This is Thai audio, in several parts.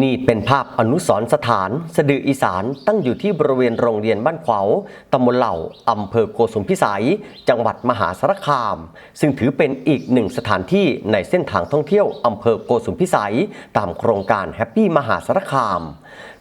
นี่เป็นภาพอนุสรณ์สถาน สะดืออีสานตั้งอยู่ที่บริเวณโรงเรียนบ้านขวาวตำบลเหล่าอำเภอโกสุมพิสัย จังหวัดมหาสารคาม ซึ่งถือเป็นอีกหนึ่งสถานที่ในเส้นทางท่องเที่ยวอำเภอโกสุมพิสัย ตามโครงการแฮปปี้มหาสารคาม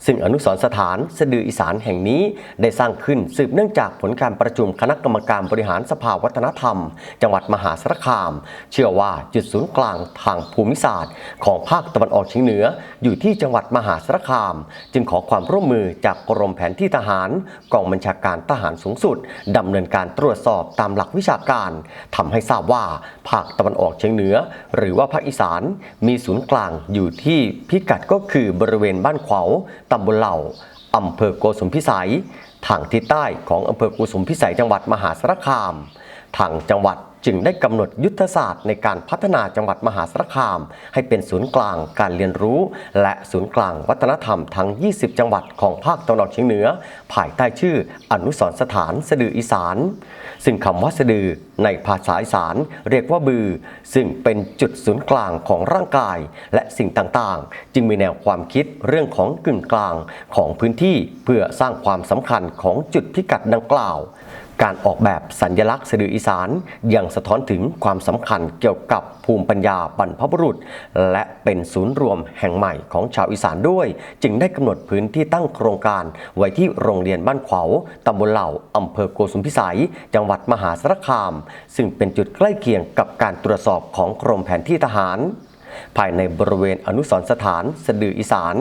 ซึ่งอนุสรสถานสะดืออีสานแห่งนี้ได้สร้างขึ้นสืบเนื่องจากผลการประชุมคณะกรรมการบริหารสภาวัฒนธรรม จังหวัดมหาสารคาม เชื่อว่าจุดศูนย์กลางทางภูมิศาสตร์ ของภาคตะวันออกเฉียงเหนือ อยู่ที่จังหวัดมหาสารคาม จึงขอความร่วมมือจากกรมแผนที่ทหารกองบัญชาการทหารสูงสุดดำเนินการตรวจสอบตามหลักวิชาการทำให้ทราบว่าภาคตะวันออกเฉียงเหนือ หรือว่าภาคอีสานมีศูนย์กลางอยู่ที่พิกัดก็คือบริเวณบ้านขวาวตำบลเหล่าอำเภอโกสุมพิสัย ทางทิศใต้ของอำเภอโกสุมพิสัยจังหวัดมหาสารคาม ทางจังหวัดจึงได้กำหนดยุทธศาสตร์ในการพัฒนาจังหวัดมหาสารคาม ให้เป็นศูนย์กลางการเรียนรู้ และศูนย์กลางวัฒนธรรมทั้ง 20 จังหวัดของภาคตะวันออกเฉียงเหนือ ภายใต้ชื่ออนุสรสถานสะดืออีสาน ซึ่งคำว่าสะดือในภาษาอีสานเรียกว่าบือ ซึ่งเป็นจุดศูนย์กลางของร่างกาย และสิ่งต่างๆ จึงมีแนวความคิดเรื่องของกึ่งกลางของพื้นที่เพื่อสร้างความสำคัญของจุดพิกัดดังกล่าว การออกแบบสัญญลักษณ์สะดืออีสานยังสะท้อนถึงความสำคัญเกี่ยวกับภูมิปัญญาบรรพบุรุษ และเป็นศูนย์รวมแห่งใหม่ของชาวอีสานด้วย จึงได้กำหนดพื้นที่ตั้งโครงการ ไว้ที่โรงเรียนบ้านขวาวตำบลเหล่าอำเภอโกสุมพิสัย จังหวัดมหาสารคาม ซึ่งเป็นจุดใกล้เคียงกับการตรวจสอบของกรมแผนที่ทหาร ภายในบริเวณอนุสรสถานสะดืออีสาน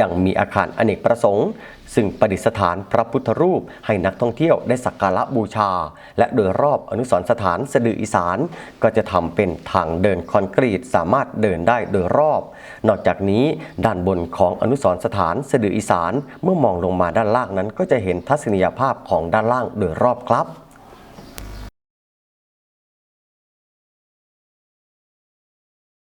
ยังมีอาคารอเนกประสงค์ ซึ่งประดิษฐานพระพุทธรูปให้นักท่องเที่ยวได้สักการะบูชา และโดยรอบอนุสรสถานสะดืออีสาน ก็จะทำเป็นทางเดินคอนกรีตสามารถเดินได้โดยรอบ นอกจากนี้ด้านบนของอนุสรสถานสะดืออีสาน เมื่อมองลงมาด้านล่างนั้นก็จะเห็นทัศนียภาพของด้านล่างโดยรอบครับ